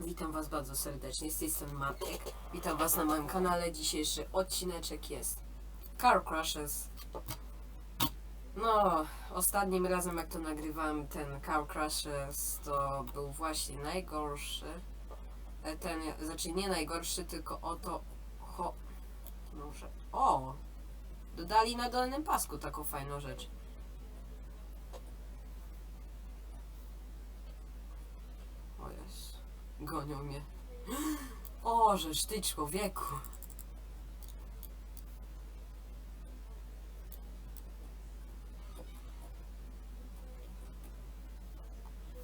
Witam Was bardzo serdecznie, z tej strony Matek. Witam Was na moim kanale. Dzisiejszy odcineczek jest Car Crashes. No, ostatnim razem jak to nagrywałem ten Car Crashes, to był właśnie najgorszy. E, Ten, znaczy nie najgorszy, tylko oto... Ho, może... O! Dodali na dolnym pasku taką fajną rzecz. O jest. Gonią mnie. O, żeż ty człowieku.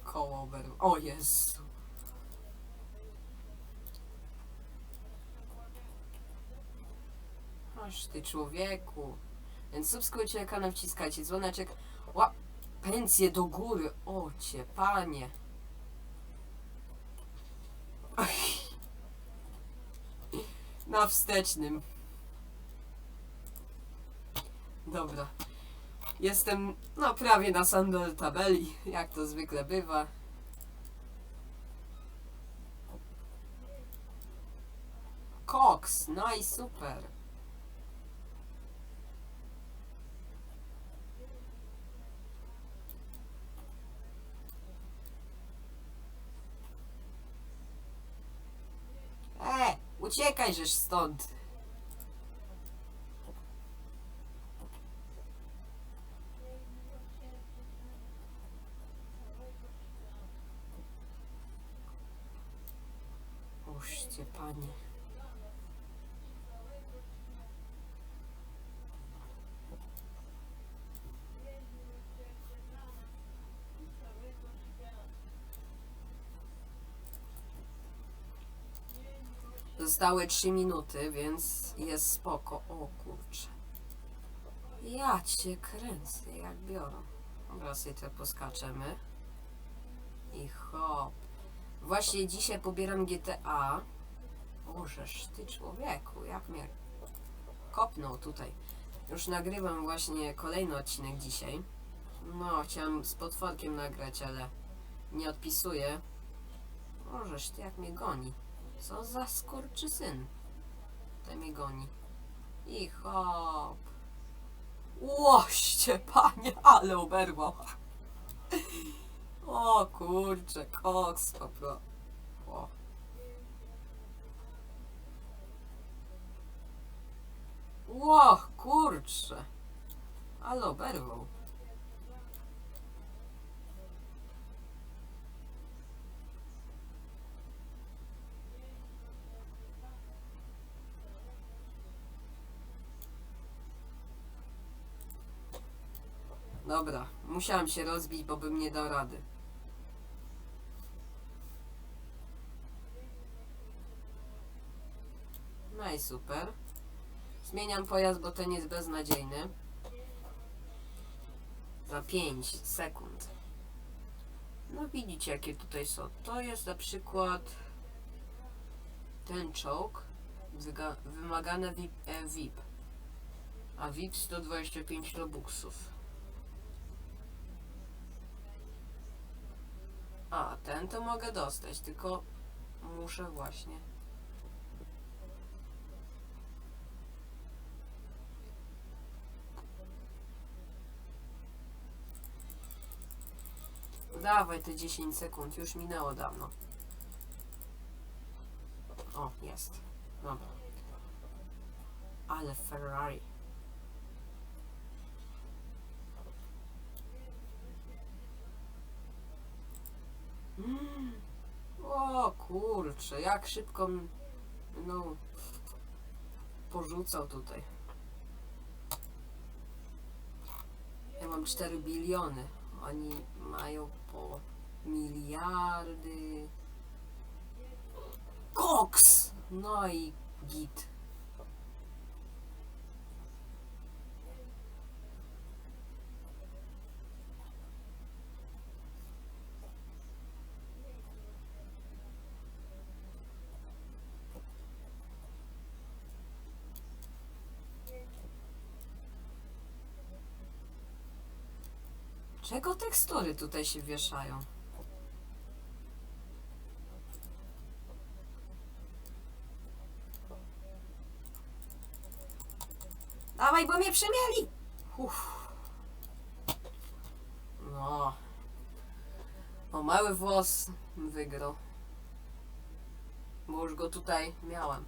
Koło. O Jezu. Aż ty człowieku. Więc subskrybujcie kanał, wciskajcie dzwoneczek. Ła, pensję do góry. O cię, panie. Na wstecznym. Dobra. Jestem no prawie na sam tabeli, jak to zwykle bywa. Cox, no i super. E, uciekaj żeż stąd. Ożcie, panie. Zostały 3 minuty, więc jest spoko. O kurczę. Ja cię kręcę, jak biorą. Dobra, sobie te poskaczemy. I hop. Właśnie dzisiaj pobieram GTA. Bożeż ty człowieku, jak mnie kopnął tutaj. Już nagrywam właśnie kolejny odcinek dzisiaj. No, chciałem z potworkiem nagrać, ale nie odpisuję. Bożeż ty jak mnie goni. Co za skurczysyn. Ten mnie goni. I hop. Łoście, panie, ale oberwał. O kurczę, koks po pro... O. Ło, kurczę. Ale oberwał. Dobra, musiałem się rozbić, bo bym nie dał rady. No i super. Zmieniam pojazd, bo ten jest beznadziejny. Za 5 sekund. No widzicie jakie tutaj są. To jest na przykład ten czołg. Wymagane VIP, VIP. A VIP 125 robuxów. A, ten to mogę dostać, tylko muszę właśnie. Dawaj te 10 sekund, już minęło dawno. O, jest. Dobra. Ale Ferrari. Mm. O kurczę, jak szybko no porzucał tutaj. Ja mam 4 biliony. Oni mają po miliardy. Koks! No i git. Dlatego tekstury tutaj się wieszają. Dawaj, bo mnie przemieli! Uff. No. O mały włos wygrał. Bo już go tutaj miałem.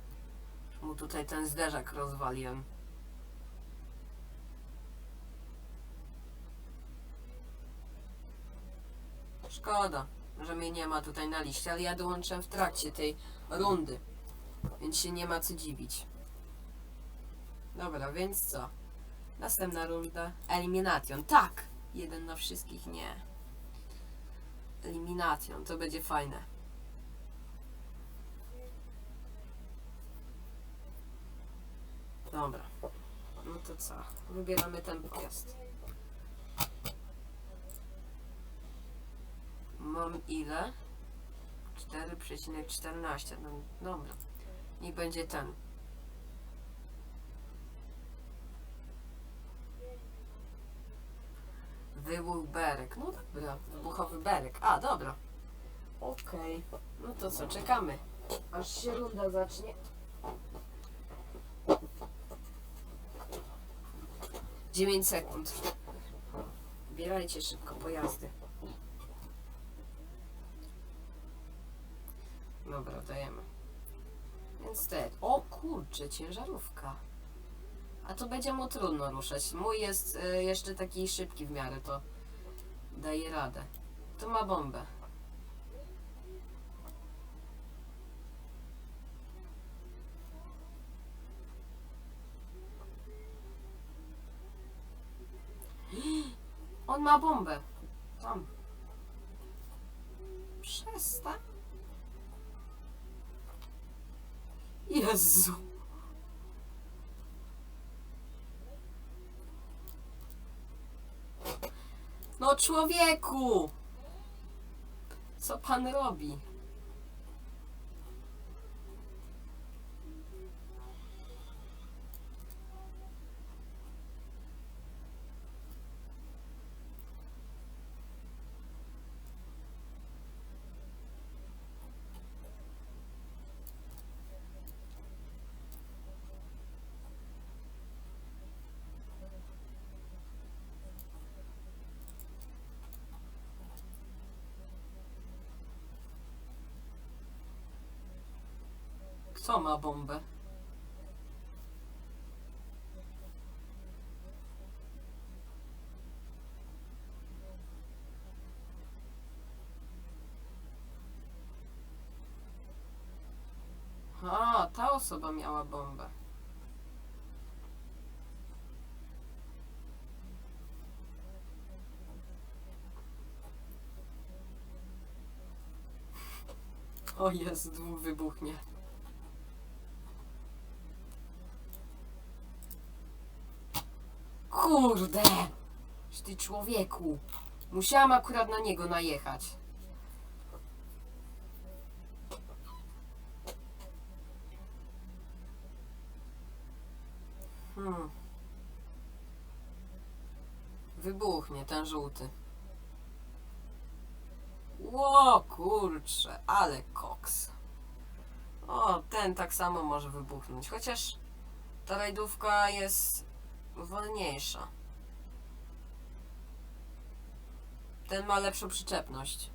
Mu tutaj ten zderzak rozwaliłem. Szkoda, że mnie nie ma tutaj na liście, ale ja dołączyłem w trakcie tej rundy. Więc się nie ma co dziwić. Dobra, więc co? Następna runda. Elimination. Tak! Jeden na wszystkich nie. Elimination. To będzie fajne. Dobra. No to co? Wybieramy ten pojazd. Mam ile? 4,14. No, dobra. Niech będzie ten. Wybuch berek. No dobra, wybuchowy berek. A, dobra. Okej. No to co, czekamy. Aż się runda zacznie. Dziewięć sekund. Bierajcie szybko pojazdy. Dobra, dajemy. Więc te. O kurczę, ciężarówka. A to będzie mu trudno ruszać. Mój jest y, jeszcze taki szybki w miarę, to daje radę. To ma bombę. On ma bombę. Tam. Przestań. Jezu. No człowieku! Co pan robi? Kto ma bombę? A, ta osoba miała bombę. O Jezu, dwóch wybuchnie. Kurde! Ty człowieku! Musiałam akurat na niego najechać. Hmm. Wybuchnie ten żółty. Ło, kurczę, ale koks. O, ten tak samo może wybuchnąć. Chociaż ta rajdówka jest wolniejsza. Ten ma lepszą przyczepność.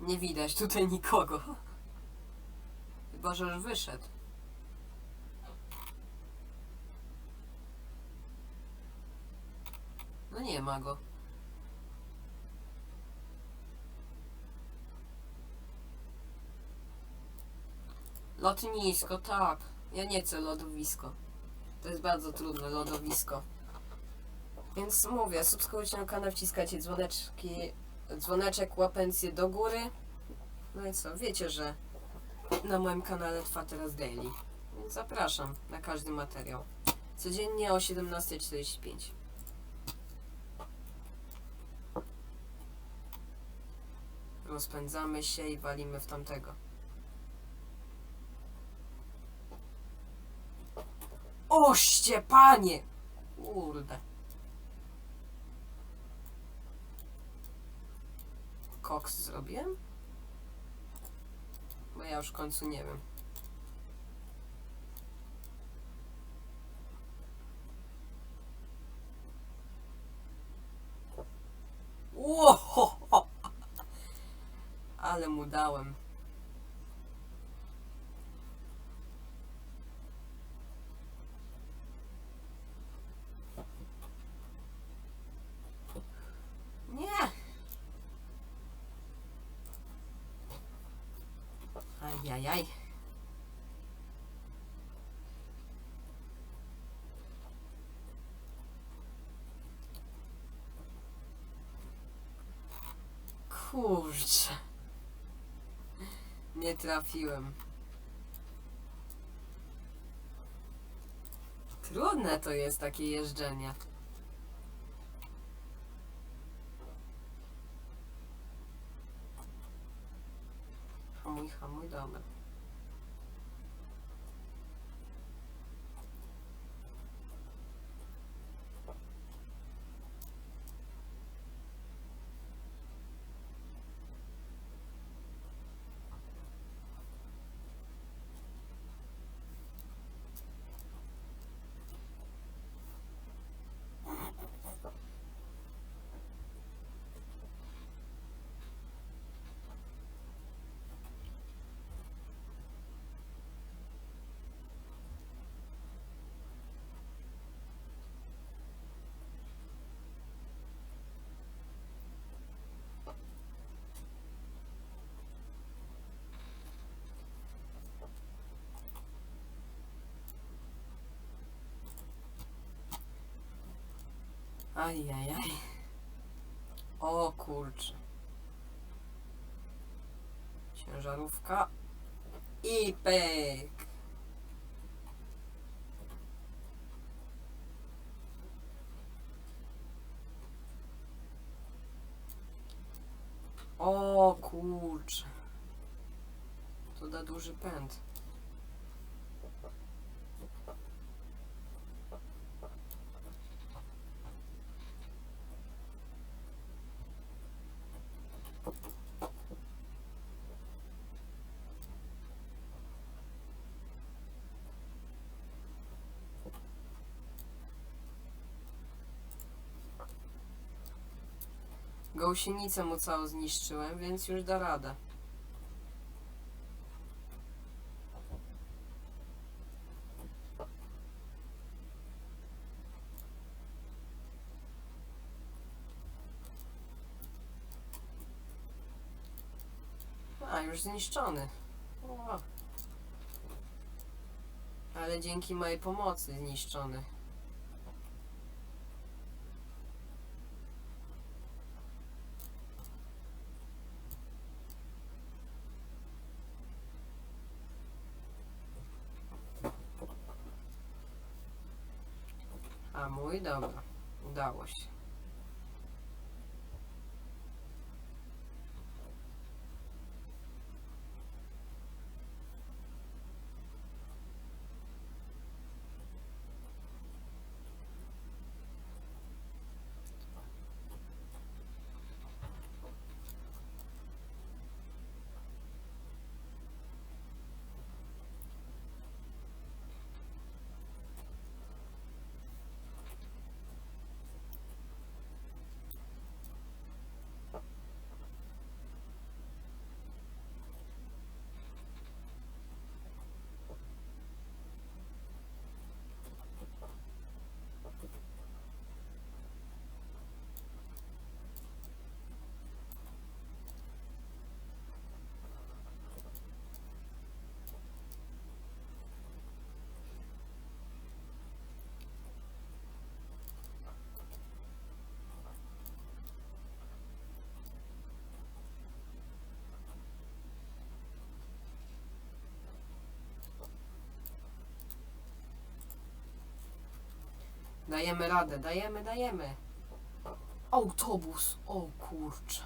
Nie widać tutaj nikogo. Chyba, wyszedł. No nie ma go. Lotnisko, tak. Ja nie chcę lodowisko. To jest bardzo trudne lodowisko. Więc mówię, subskrybujcie na kanał, wciskajcie dzwoneczki, dzwoneczek, łapencję do góry. No i co, wiecie, że na moim kanale Trwa Teraz Daily. Więc zapraszam na każdy materiał. Codziennie o 17.45. Rozpędzamy się i walimy w tamtego. Oście, panie! Kurde. Koks zrobiłem? Bo ja już w końcu nie wiem. Ło! Ale mu dałem. Nie! Ajajaj. Kurczę. Nie trafiłem. Trudne to jest takie jeżdżenie. Hamuj, hamuj, dobra. Ajajaj. O kurczę. Ciężarówka. I. O kurczę. To da duży pęd. Gąsienicę mu całą zniszczyłem, więc już da radę. A, już zniszczony. O. Ale dzięki mojej pomocy zniszczony. A mój, dobra. Udało Dajemy radę, dajemy, dajemy. Autobus, o kurczę.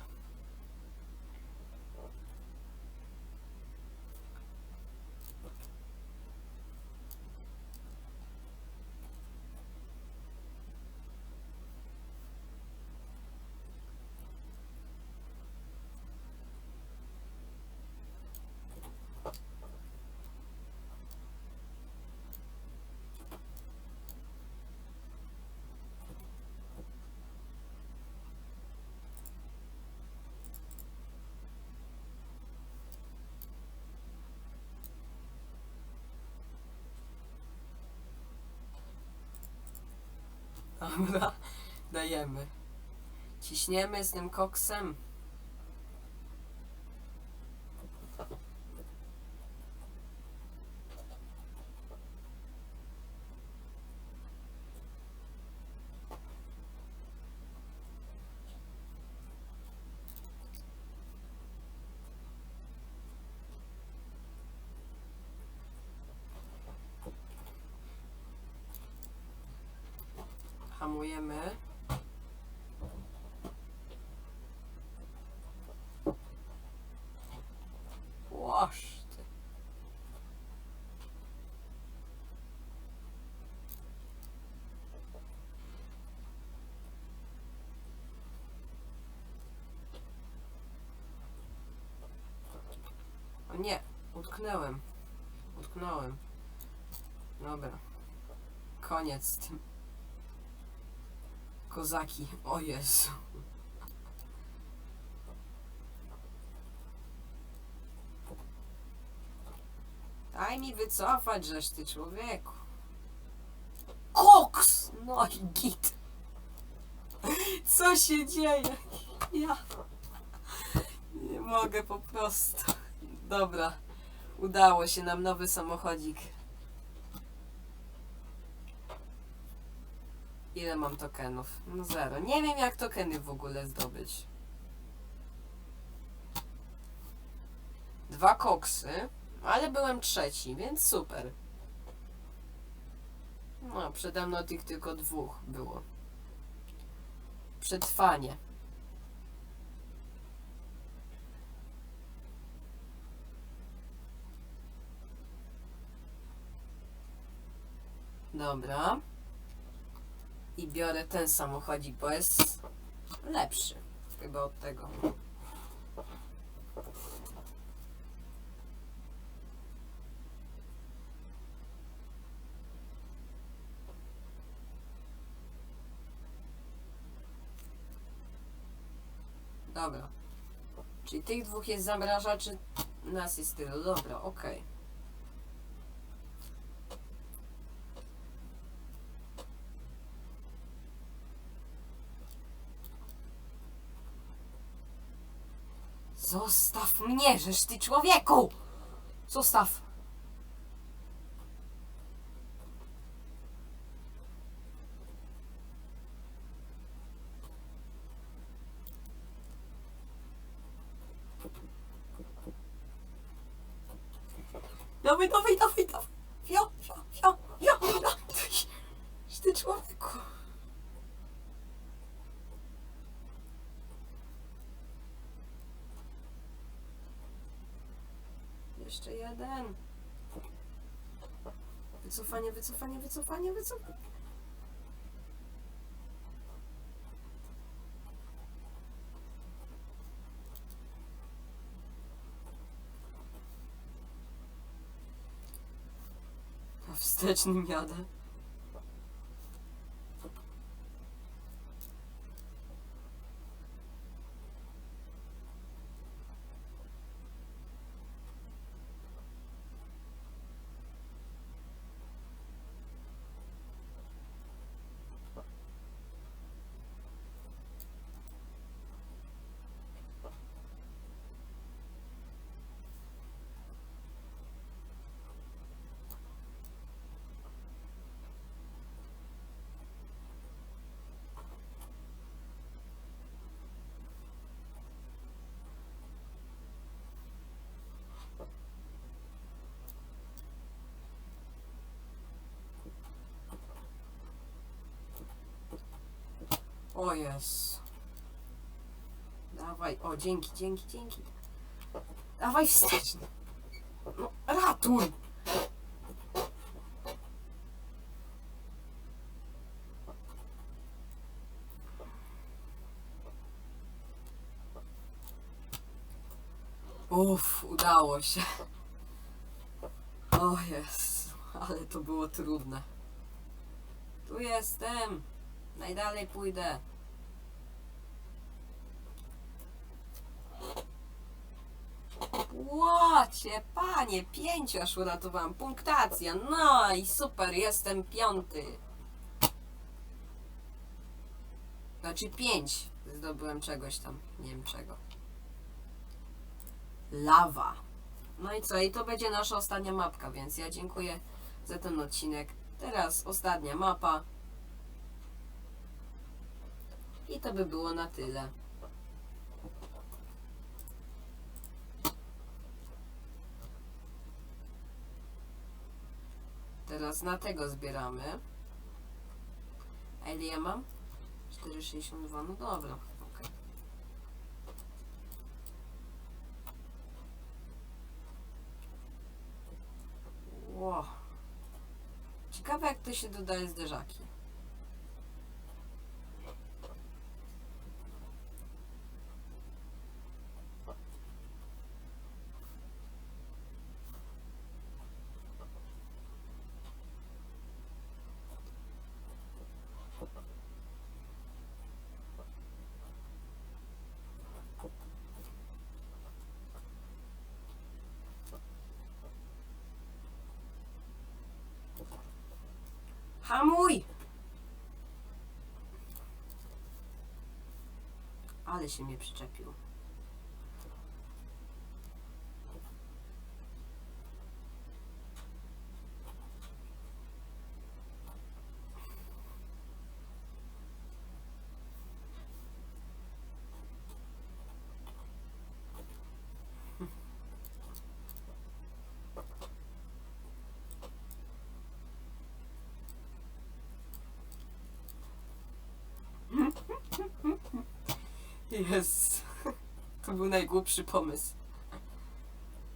Dobra, dajemy. Ciśniemy z tym koksem. Hamujemy. Łoż ty. O nie, utknęłem. Utknąłem. Dobra. Koniec z tym. Kozaki, o Jezu. Daj mi wycofać, żeś ty człowieku. Koks! No i git. Co się dzieje? Ja nie mogę po prostu. Dobra, udało się nam nowy samochodzik. Ile mam tokenów? No zero. Nie wiem jak tokeny w ogóle zdobyć. Dwa koksy, ale byłem trzeci, więc super. No, przede mną tych tylko dwóch było. Przetrwanie. Dobra. I biorę ten samochodzik, bo jest lepszy. Chyba od tego. Dobra. Czyli tych dwóch jest zamrażaczy, nas jest tyle. Dobra, okej. Zostaw mnie, żeż ty człowieku! Zostaw! Dawaj, dawaj, dawaj, dawaj! Fio, fio, fio, fio, fio! Ty, ty człowieku! Jeszcze jeden. Wycofanie, wycofanie, wycofanie, wycofanie. Wstecznym jadę. O jest. Dawaj, o dzięki, dzięki, dzięki. Dawaj wsteczny. No, ratuj. Uff, udało się. O jest, ale to było trudne. Tu jestem. Najdalej pójdę. Łocie, panie, pięciu aż uratowałam. Punktacja. No i super, jestem piąty. Znaczy pięć zdobyłem czegoś tam, nie wiem czego. Lawa. No i co? I to będzie nasza ostatnia mapka, więc ja dziękuję za ten odcinek. Teraz ostatnia mapa. I to by było na tyle. Teraz na tego zbieramy. A ile ja mam? 4,62, no dobra. okej. Ło. Ciekawe jak to się dodaje zderzaki. Hamuj! Ale się mnie przyczepił. Jest. To był najgłupszy pomysł.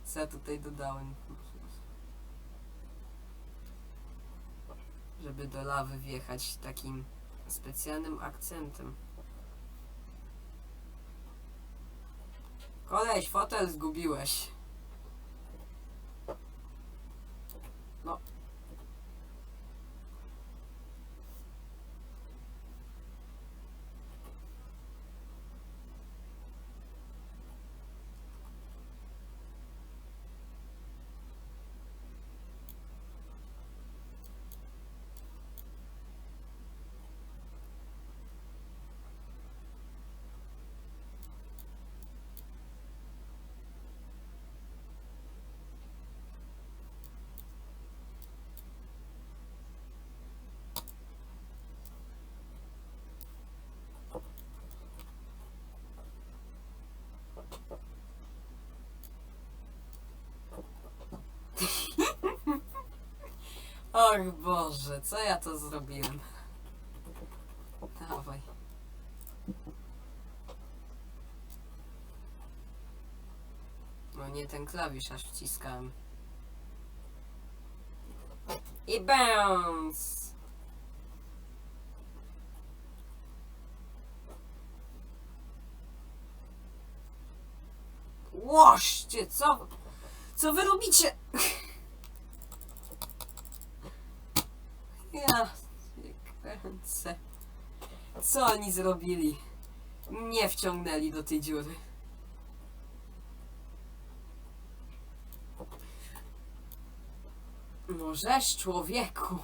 Co ja tutaj dodałem? Żeby do lawy wjechać takim specjalnym akcentem. Koleś, fotel zgubiłeś. No. Och Boże, co ja to zrobiłem? Dawaj. No nie ten klawisz aż wciskałem. I bounce! Łoście, co? Co wy robicie? Ja się kręcę. Co oni zrobili? Nie wciągnęli do tej dziury. Możesz, człowieku.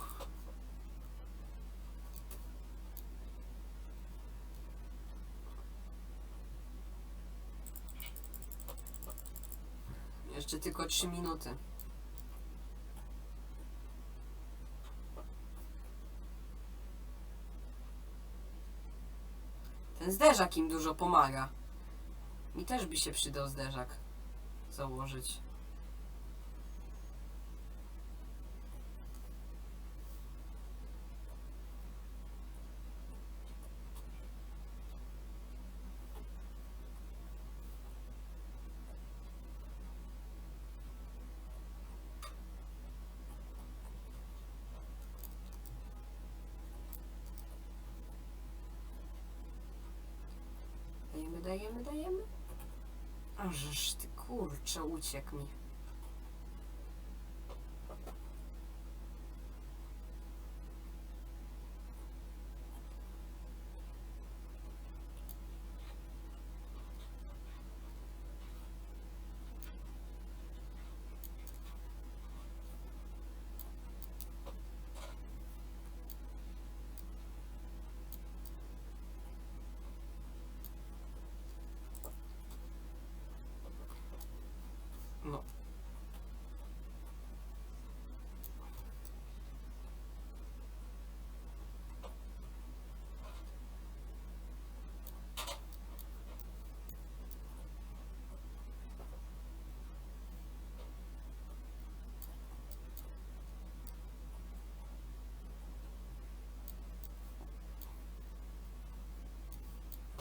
Jeszcze tylko 3 minuty. Ten zderzak im dużo pomaga. Mi też by się przydał zderzak założyć. Dajemy, dajemy. Ażeż ty kurczę, uciekł mi.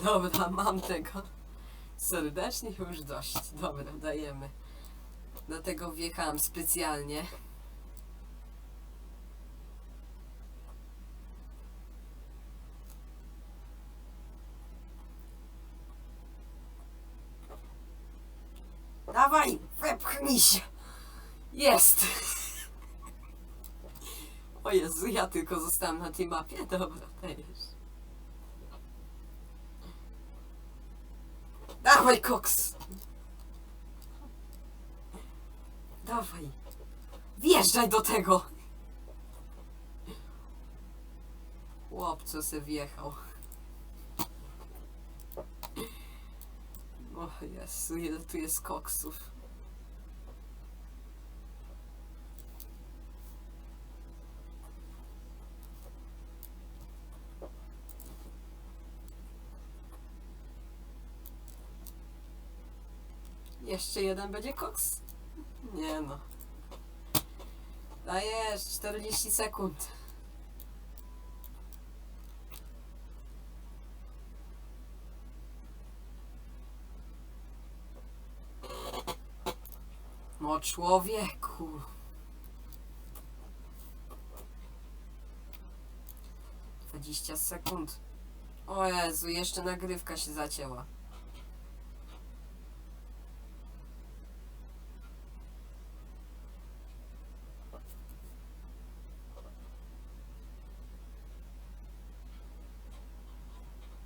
Dobra, mam tego. Serdecznie już dość. Dobra, dajemy. Dlatego wjechałam specjalnie. Dawaj, wepchnij się. Jest. O Jezu, ja tylko zostałam na tej mapie. Dobra, dajesz. Dawaj, koks! Dawaj. Wjeżdżaj do tego! Chłop, co se wjechał. O Jezu, ile tu jest koksów. Jeszcze jeden będzie koks? Nie no. Dajesz 40 sekund. No człowieku. Dwadzieścia sekund. O Jezu, jeszcze nagrywka się zacięła.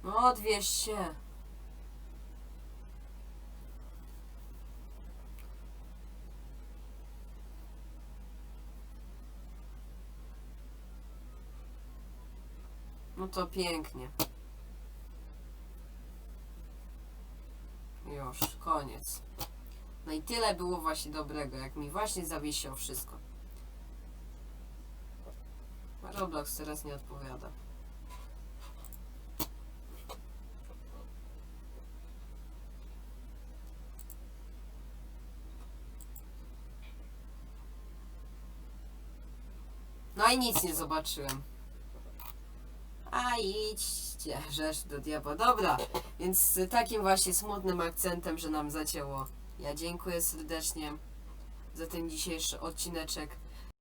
Odwieź się. No to pięknie. Już, koniec. No i tyle było właśnie dobrego, jak mi właśnie zawiesiło wszystko. Roblox teraz nie odpowiada. I nic nie zobaczyłem. A idźcie, rzecz do diabła. Dobra, więc z takim właśnie smutnym akcentem, że nam zacięło. Ja dziękuję serdecznie za ten dzisiejszy odcineczek.